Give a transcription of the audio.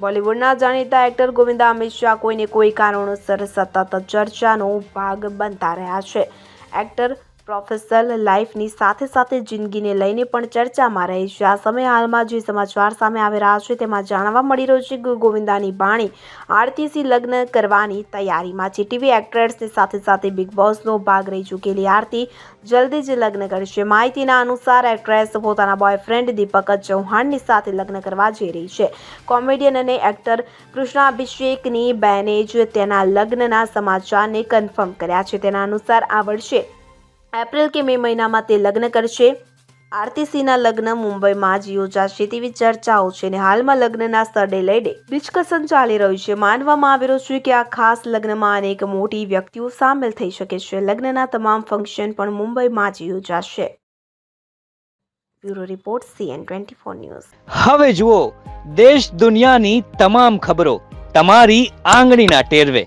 બોલિવૂડના જાણીતા એક્ટર ગોવિંદા અમિત શાહ કોઈને કોઈ કારણોસર સતત ચર્ચાનો ભાગ બનતા રહ્યા છે. એક્ટર પ્રોફેશનલ લાઈફની સાથે સાથે જિંદગીને લઈને પણ ચર્ચામાં રહે છે. આ સમયે હાલમાં જે સમાચાર સામે આવી રહ્યા છે તેમાં જાણવા મળી રહ્યું છે કે ગોવિંદાની બાણી આરતીસી લગ્ન કરવાની તૈયારીમાં છે. ટીવી એક્ટ્રેસની સાથે સાથે બિગ બોસનો ભાગ રહી ચૂકેલી આરતી જલ્દી જ લગ્ન કરશે. માહિતીના અનુસાર એક્ટ્રેસ પોતાના બોયફ્રેન્ડ દીપક ચૌહાણની સાથે લગ્ન કરવા જઈ રહી છે. કોમેડિયન અને એક્ટર કૃષ્ણાભિષેકની બહેને જ તેના લગ્નના સમાચારને કન્ફર્મ કર્યા છે. તેના અનુસાર આ વર્ષે એપ્રિલ કે મે મહિનામાં તે લગ્ન કરશે. આરતીસીના લગ્ન મુંબઈમાં જ યોજાશે તેવી ચર્ચાઓ છે અને હાલમાં લગ્નના સ્થળે લઈને ડિસ્કશન ચાલી રહ્યું છે. માનવામાં આવી રહ્યું છે કે આ ખાસ લગ્નમાં અનેક મોટી વ્યક્તિઓ સામેલ થઈ શકે છે. લગ્નના તમામ ફંક્શન પણ મુંબઈમાં જ યોજાશે. Bureau report, CN twenty four news. હવે જુઓ, દેશ દુનિયાની તમામ ખબરો તમારી આંગળીના ટેરવે.